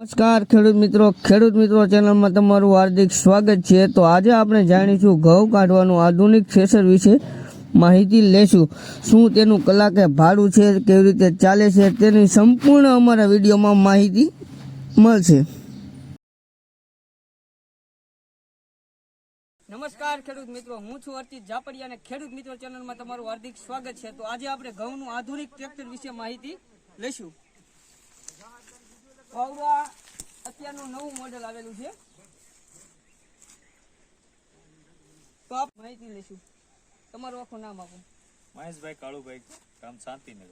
નમસ્કાર, ખેડૂત મિત્રો. ખેડૂત મિત્રો, ચેનલમાં તમારું હાર્દિક સ્વાગત છે. તો આજે આપણે જાણીશું ઘઉં કાઢવાનું આધુનિક થ્રેસર વિશે માહિતી લેશું. શું તેનું કલાકે ભાડું છે, કેવી રીતે ચાલે છે, તેની સંપૂર્ણ અમારા વિડીયોમાં માહિતી મળશે. નમસ્કાર, ખેડૂત મિત્રો. હું છું અર્ચિત જાપડિયા અને ખેડૂત મિત્રો ચેનલમાં તમારું હાર્દિક સ્વાગત છે. તો આજે આપણે ઘઉંનું આધુનિક ટ્રેક્ટર વિશે માહિતી લઈશું. પાવડા અત્યારનું નવું મોડેલ આવેલું છે. તો આપ માહિતી લઈશું. તમારું આખું નામ આપો. મહેશભાઈ કાળુભાઈ ગામ શાંતિનગર.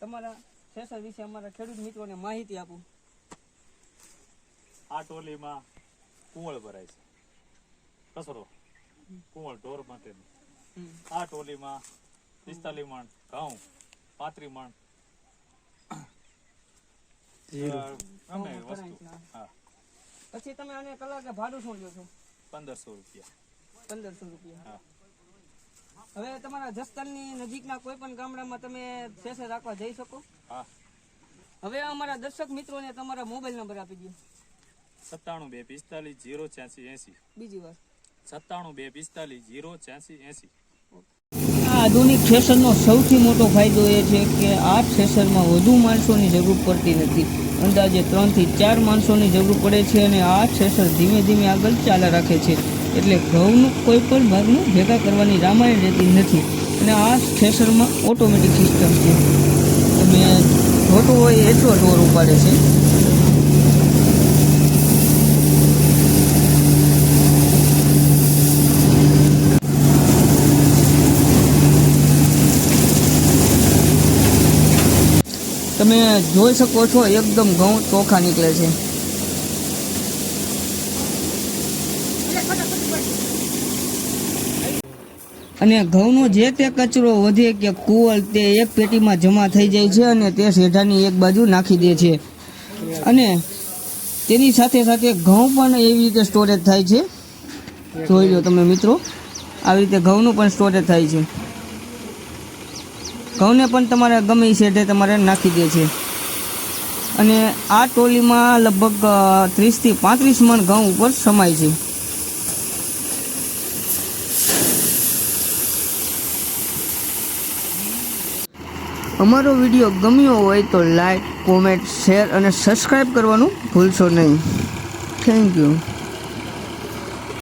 તમારા સેસર વિશે અમારા ખેડૂત મિત્રોને માહિતી આપો. આ ટોલીમાં કુંવળ ભરાય છે. કસરો કુંવળ ઢોર માટેનું. આ ટોલીમાં પિસ્તાલીસ મણ ઘઉં પાંત્રીસ મણ અમે વસ્તુ. હા. પછી તમે આને કલાકે ભાડું શું લ્યો છો? પંદરસો રૂપિયા. પંદરસો રૂપિયા. હા. હવે તમારા જસદણની નજીકના કોઈ પણ ગામડામાં તમે સેસર રાખવા જઈ શકો? હા. હવે અમારા દર્શક મિત્રોને તમારા મોબાઈલ નંબર આપી દો. સત્તાણું બે પિસ્તાલીસ જીરો છ્યાસી એસી. બીજી વાર. સત્તાણું બે પિસ્તાલીસ જીરો છ્યાસી એંસી. આધુનિક થ્રેસરનો સૌથી મોટો ફાયદો એ છે કે આ થ્રેસરમાં વધુ માણસોની જરૂર પડતી નથી. અંદાજે ત્રણથી ચાર માણસોની જરૂર પડે છે અને આ થ્રેસર ધીમે ધીમે આગળ ચાલ્યા રાખે છે. એટલે ઘઉંનું કોઈ પણ ભાગનું ભેગા કરવાની રામાયણ રહેતી નથી અને આ થ્રેસરમાં ઓટોમેટિક સિસ્ટમ છે. તમે મોટો હોય એટલો ઢોર ઉપાડે છે. તમે જોઈ શકો છો, એકદમ ઘઉં ચોખા નીકળે છે. અને ઘઉંનો જે તે કચરો વધે કે કુવલ તે એક પેટીમાં જમા થઈ જાય છે અને તે શેઢાની એક બાજુ નાખી દે છે. અને તેની સાથે સાથે ઘઉં પણ એવી રીતે સ્ટોરેજ થાય છે. જોઈ લો તમે મિત્રો, આવી રીતે ઘઉંનું પણ સ્ટોરેજ થાય છે. ઘઉંને પણ તમારે ગમે છે શેઢે તમારે નાખી દે છે. અને આ ટોલીમાં લગભગ ત્રીસથી પાંત્રીસ મણ ઘઉં ઉપર સમાય છે. અમારો વીડિયો ગમ્યો હોય તો લાઈક, કોમેન્ટ, શેર અને સબસ્ક્રાઈબ કરવાનું ભૂલશો નહીં. Thank you.